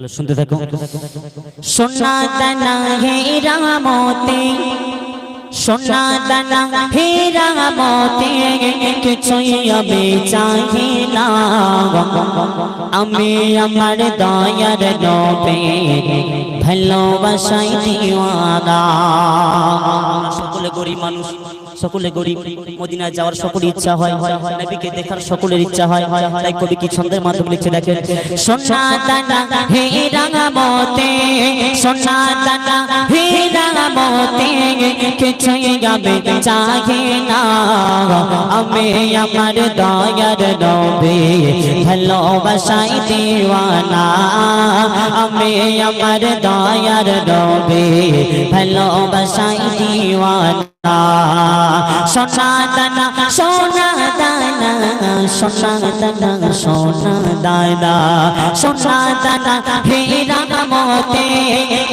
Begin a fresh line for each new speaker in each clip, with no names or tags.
শুনতে থাকো। সোনা দানা হেরা মতে সোনা দানা হেরা মতে কিছুই আমি না। আমি আমার দয়ার নবে, ভালোবাসাই দিওয়ানা। সকলে গরিব মানুষ, সকলে গরিব। মদিনায় যাওয়ার ইচ্ছা হয়, নবীকে দেখার সকলের ইচ্ছা হয়। তাই কবি কি ছন্দের মাধ্যমে লিখে দেখেন, সোনা হে রাঙামতে সোনা দানা, হে রাঙামতে কিছুই গাবে চাহে না আমি আমার দয়ার নবে ভালোবাসাই দিওয়ানা আমি আমার দয়ার নবে ভালোবাসাই দিওয়ানা সোনা সোনা সোনা দানা সোনা দানা সোনা দানা হে রামতে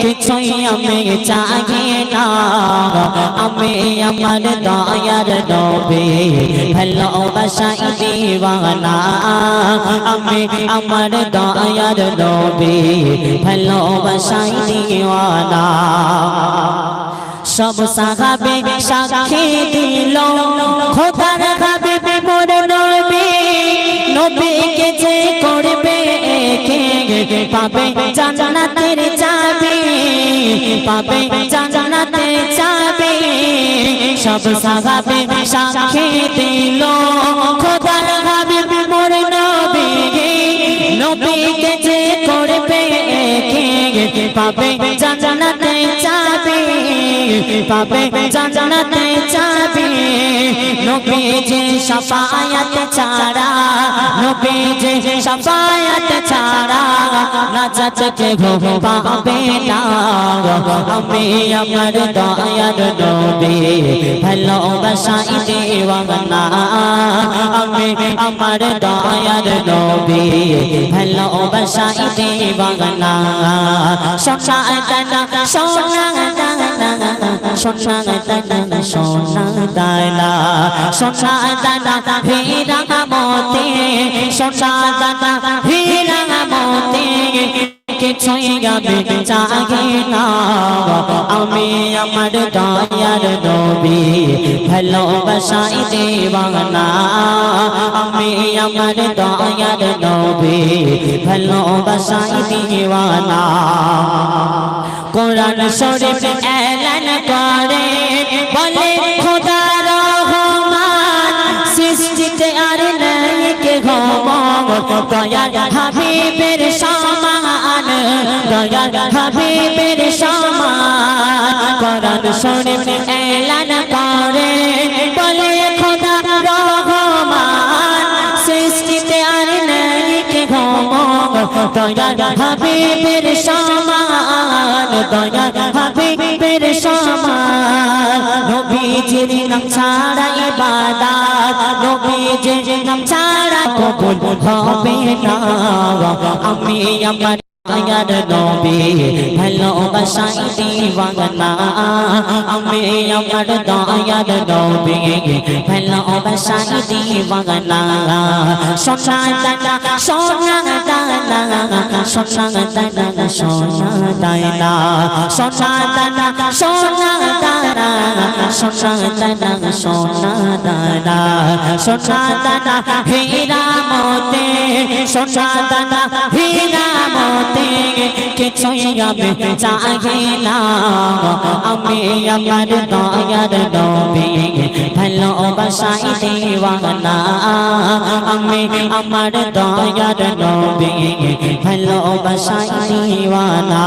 কিছুই আমি চাহি না। আমি আমার দয়ার নবে ভালোবাসাই দিওয়ানা আমি আমার দয়ার নবে ভালোবাসাই দিওয়ানা। সব সাহাবে সাক্ষী দিল। খোদার খাবে মোর নবী নবীকে যে করবে কে পাবে জান্নাতের চাবি, পাবে জান্নাতের চাবি। সব সাহাবে সাক্ষী দিল। খোদার খাবে মোর নবী নবীকে যে করবে কে পাবে জান্নাতের চাবি। পাবে জান্নাতে চাবি নবী যে শাফায়াত ছাড়া, নবী যে শাফায়াত ছাড়া নাজাত কে ভো পাবে না। আমি আমার দয়ার নবী ভালোবাসাই দেওয়ানা আমি আমার দয়ার নবী ভালোবাসাই দেওয়ানা দানা সোনা সোনা দানা সোনা দানা সোনা দানা হীরা মতে সোনা দানা হীরা মতে কিছুই গাবে চাহে না আমি আমার দয়ার নবী ভালোবাসাই দেওয়ানা আমি আমার দয়ার নবী ভালোবাসাই দেওয়ানা কোরআন শরীফ এলান করে। বলে, খোদা রহমান, সৃষ্টিতে আর নাই কে ঘমন দয়া হাবিবের সমান দয়া হাবিবের সমান। কোরআন শরীফ এলান করে দয়ার হাবিবের সমান দয়ার হাবিবের সমান নবীজির নাম ছাড়া ইবাদত নবীজির নাম ছাড়া কবুল হবে না আমি আমার দয়ার নবী ভালোবাসাই দিওয়ানা আমি আমার দয়ার নবী ভালোবাসাই দিওয়ানা সোনা দানা সোনা দানা সোনা দানা সোনা দানা সোনা দানা সোনা দানা সোনা দানা সোনা দানা সোনা দানা হীরা মতে সোনা দানা হীরা মতে, কিছুই আমি চাহি না আমি আমার দয়ার নবী ভালোবাসাই দেওয়ানা। আমি আমার দয়ার নবী ভালোবাসাই দেওয়ানা।